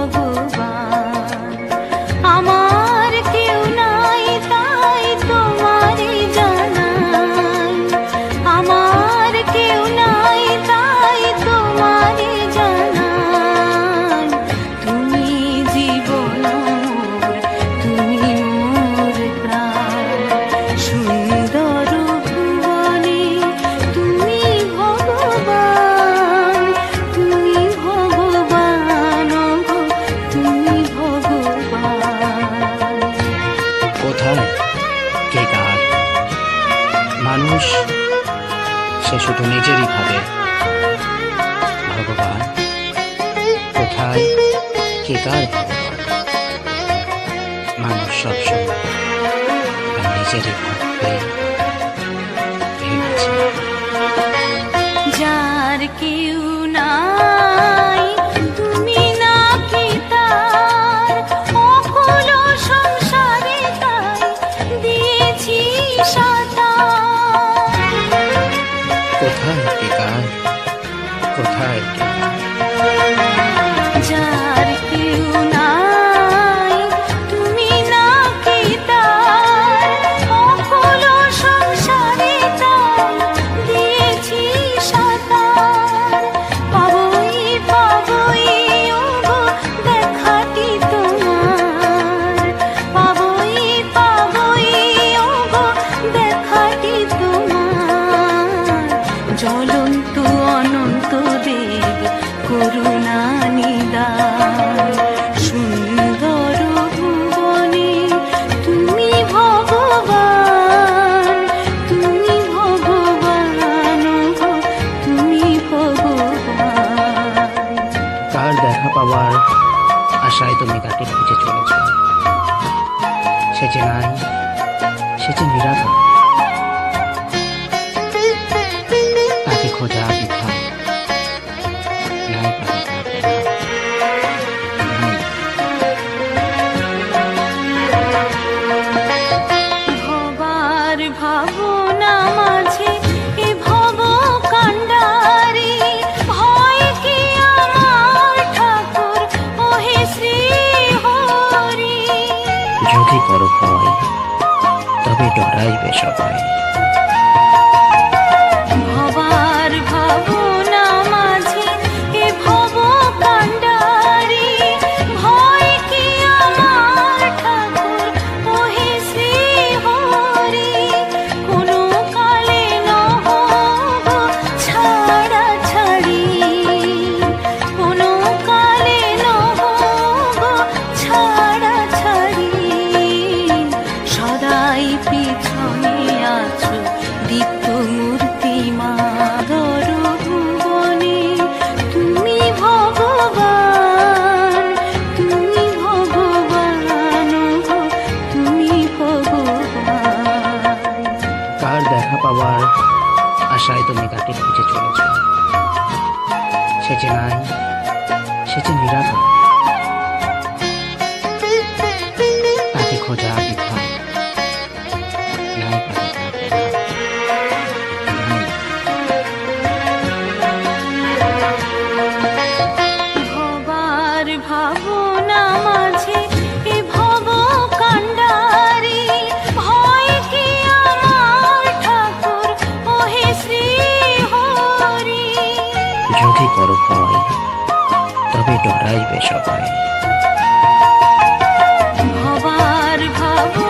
ಹೋಗುವ মানুষ সে শুধু নিজেরই ভাবে। ভগবান, কোথায়, কে কার মানুষ সবসময় নিজেরই ভাবে যার কেউ না যার কেউ না আশায় তুমি তাকে খুঁজে চলেছ। সে যে নাই সে যে নিরাপদ। তাকে খোঁজা বিখ্যাত ডরাইবে সবাই আশায় তুমি তাকে খুঁজে চলেছ। সে যে নাই সে যে নিরাপদ। বড় হয় তবে ডরাইবে সবাই। ভবার ভাবো